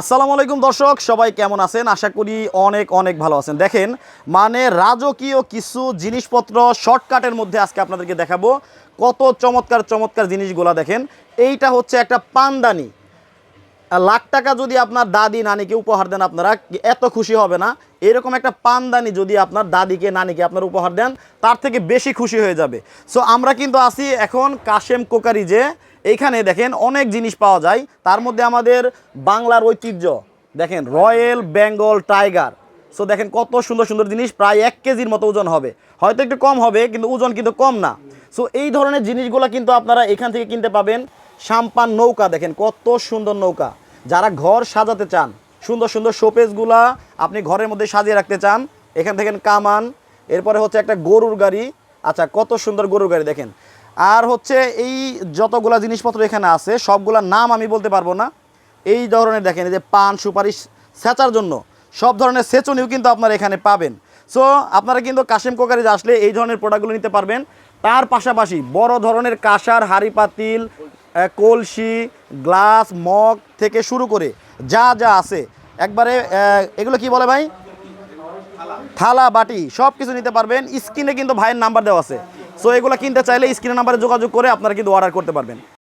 আসসালামু আলাইকুম দর্শক, সবাই কেমন আছেন? আশা করি অনেক অনেক ভালো আছেন। দেখেন মানে রাজকীয় কিছু জিনিসপত্র শর্টকাটের মধ্যে আজকে আপনাদেরকে দেখাবো। কত চমৎকার চমৎকার জিনিসগুলো দেখেন। এইটা হচ্ছে একটা পানদানি। লাখ টাকা যদি আপনার দাদি, নানিকে উপহার দেন আপনারা, এত খুশি হবে না। এরকম একটা পানদানি যদি আপনার দাদিকে, নানিকে আপনার উপহার দেন, তার থেকে বেশি খুশি হয়ে যাবে। সো আমরা কিন্তু আছি এখন কাশেম কোকারি যে এইখানে দেখেন অনেক জিনিস পাওয়া যায়। তার মধ্যে আমাদের বাংলার ঐতিহ্য। দেখেন, রয়্যাল বেঙ্গল টাইগার। সো দেখেন কত সুন্দর সুন্দর জিনিস, প্রায় এক কেজির মতো ওজন হবে। হয়তো একটু কম হবে, কিন্তু ওজন কিন্তু কম না। সো এই ধরনের জিনিসগুলো কিন্তু আপনারা এখান থেকে কিনতে পাবেন। সাম্পান নৌকা, দেখেন কত সুন্দর নৌকা। যারা ঘর সাজাতে চান, সুন্দর সুন্দর শোপেসগুলা আপনি ঘরের মধ্যে সাজিয়ে রাখতে চান, এখান থেকে কামান। এরপরে হচ্ছে একটা গরুর গাড়ি। আচ্ছা কত সুন্দর গরুর গাড়ি, দেখেন। আর হচ্ছে এই যতগুলা জিনিসপত্র এখানে আছে, সবগুলার নাম আমি বলতে পারব না। এই ধরনের দেখেন, এই যে পান, সুপারিশ সেচার জন্য সব ধরনের সেচনিও কিন্তু আপনারা এখানে পাবেন। সো আপনারা কিন্তু কাশিম কোকারিজ আসলে এই ধরনের প্রোডাক্টগুলো নিতে পারবেন। তার পাশাপাশি বড় ধরনের কাঁসার, হাঁড়ি পাতিল কলসি, গ্লাস, মগ থেকে শুরু করে যা যা আছে। একবারে এগুলো কি বলে ভাই? থালা বাটি সব কিছু নিতে পারবেন। স্ক্রিনে কিন্তু ভাইয়ের নাম্বার দেওয়া আছে। সো এগুলো কিনতে চাইলে স্ক্রিন নাম্বারে যোগাযোগ করে আপনারা কিন্তু অর্ডার করতে পারবেন।